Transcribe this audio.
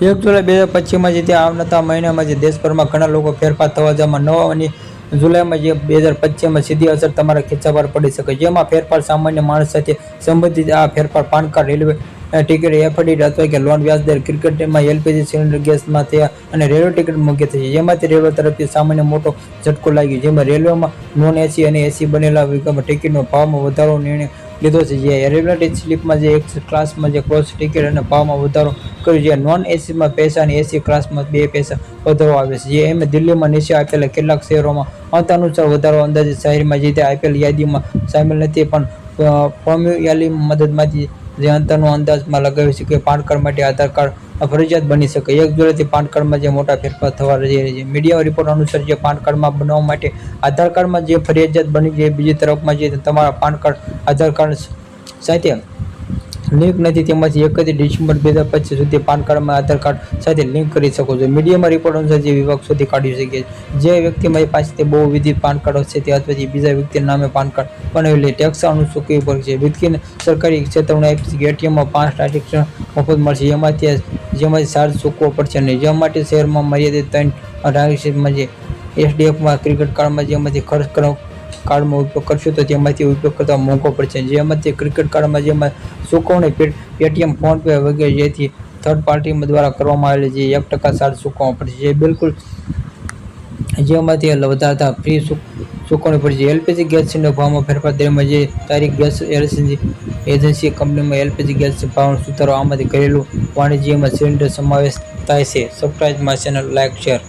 એક જુલાઈ બે હજાર પચીસમાં જે ત્યાં આવનારા મહિનામાં જે દેશભરમાં ઘણા લોકો ફેરફાર થવા જવામાં નવા અને જુલાઈમાં જે બે હજાર પચીસમાં સીધી અસર તમારા ખિસ્સા પર પડી શકે. જેમાં ફેરફાર સામાન્ય માણસ સાથે સંબંધિત આ ફેરફાર PAN card railway ticket FD અથવા કે લોન વ્યાજદર ક્રિકેટમાં એલપીજી સિલિન્ડર ગેસમાં થયા અને રેલવે ટિકિટ મૂકી થઈ જેમાંથી રેલવે તરફથી સામાન્ય મોટો ઝટકો લાગ્યો. જેમાં રેલવેમાં નોન એસી અને એસી બનેલા વિગતમાં ટિકિટનો ભાવમાં વધારો નિર્ણય લીધો છે, જે રેલવે સ્લીપમાં જે એક ક્લાસમાં જે ક્રોસ ટિકિટ અને ભાવમાં વધારો કર્યો છે નોન એસીમાં પૈસા અને એસી ક્લાસમાં બે પૈસા વધારો આવે છે, જે એમ દિલ્હીમાં નીચે આપેલા કેટલાક શહેરોમાં અંત અનુસાર વધારો અંદાજે શહેરમાં જે તે આપેલ યાદીમાં સામેલ નથી, પણ ફોર્મ્યુલાની મદદમાંથી જે અંતરનો અંદાજમાં લગાવી શકે પાન કાર્ડ માટે આધાર કાર્ડ ફરજિયાત બની શકે. એક જોડેથી પાન કાર્ડમાં જે મોટા ફેરફાર થવા જઈ રહી છે મીડિયા રિપોર્ટ અનુસાર જે પાન કાર્ડમાં બનાવવા માટે આધાર કાર્ડમાં જે ફરજિયાત બની છે બીજી તરફમાં જે તમારા પાન કાર્ડ, આધાર કાર્ડ સાથે લિંક નથી તેમાંથી એકત્રીસ ડિસેમ્બર બે હજાર પચીસ સુધી પાન કાર્ડમાં આધાર કાર્ડ સાથે લિંક કરી શકો છો. મીડિયામાં રિપોર્ટ અનુસાર જે વિભાગ શોધી કાઢી શકે છે. જે વ્યક્તિ મારી પાસે બહુ વિધિ પાન કાર્ડ હશે તે અથવા બીજા વ્યક્તિના નામે પાન કાર્ડ બનાવેલી ટેક્સ અનુસૂચિ પર છે? વ્યક્તિને સરકારી ક્ષેત્રમાં આપી એટીએમમાં પાંચ ટ્રાન્ઝેક્શન મફત મળશે. એમાંથી જેમાંથી ચાર્જ ચૂકવો પડશે નહીં. જે માટે શહેરમાં મર્યાદિત ત્રણ ટ્રાન્ઝેક્શનમાં જે એસડીએફમાં ક્રિકેટ કાર્ડમાં જેમાંથી ખર્ચ કરો કાર્ડમાં ઉપયોગ કરશો તો તેમાંથી ઉપયોગ કરતા મોંઘો પડશે. જેમાંથી ક્રિકેટ કાર્ડમાં જેમાં ચૂકવણી પેટીએમ ફોનપે વગેરે જેથી થર્ડ પાર્ટી દ્વારા કરવામાં આવેલી જે એક ટકા ચાર્જ ચૂકવવા પડશે. જે બિલકુલ જેમાંથી વધારતા ફ્રી ચૂકવણી પડશે. એલપીજી ગેસ સિલિન્ડર ભાવમાં ફેરફાર દરમિયાન જે તારીખ ગેસ એલસીજી એજન્સી કંપનીમાં એલપીજી ગેસ ભાવનો સુધારો આમાંથી ઘરેલું વાણિજ્યમાં સિલિન્ડર સમાવેશ થાય છે. Subscribe my channel like share